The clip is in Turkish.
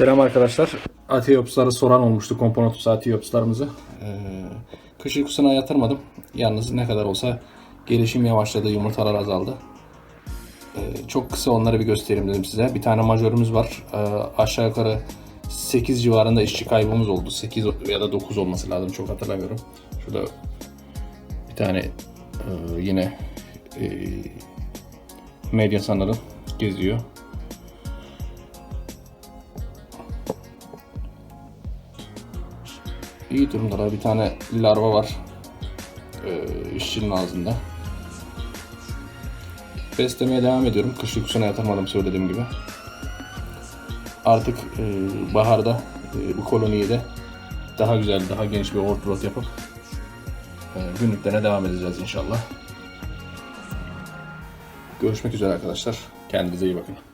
Selam arkadaşlar. Atiopsları soran olmuştu komponotus atiopslarımızı. Ee, kış uykusuna yatırmadım. Yalnız ne kadar olsa gelişim yavaşladı, yumurtalar azaldı. Ee, çok kısa onları bir göstereyim dedim size. Bir tane majörümüz var. Ee, aşağı yukarı 8 civarında işçi kaybımız oldu. 8 ya da 9 olması lazım çok hatırlamıyorum. Şurada bir tane e, yine e, medya sanırım geziyor. İyi durumda. Bir tane larva var. Ee, işçinin ağzında. Beslemeye devam ediyorum. Kış uykusuna yatırmadım söylediğim gibi. Artık e, baharda e, bu koloniyi de daha güzel, daha geniş bir ortrot yapıp e, günlüklerine devam edeceğiz inşallah. Görüşmek üzere arkadaşlar. Kendinize iyi bakın.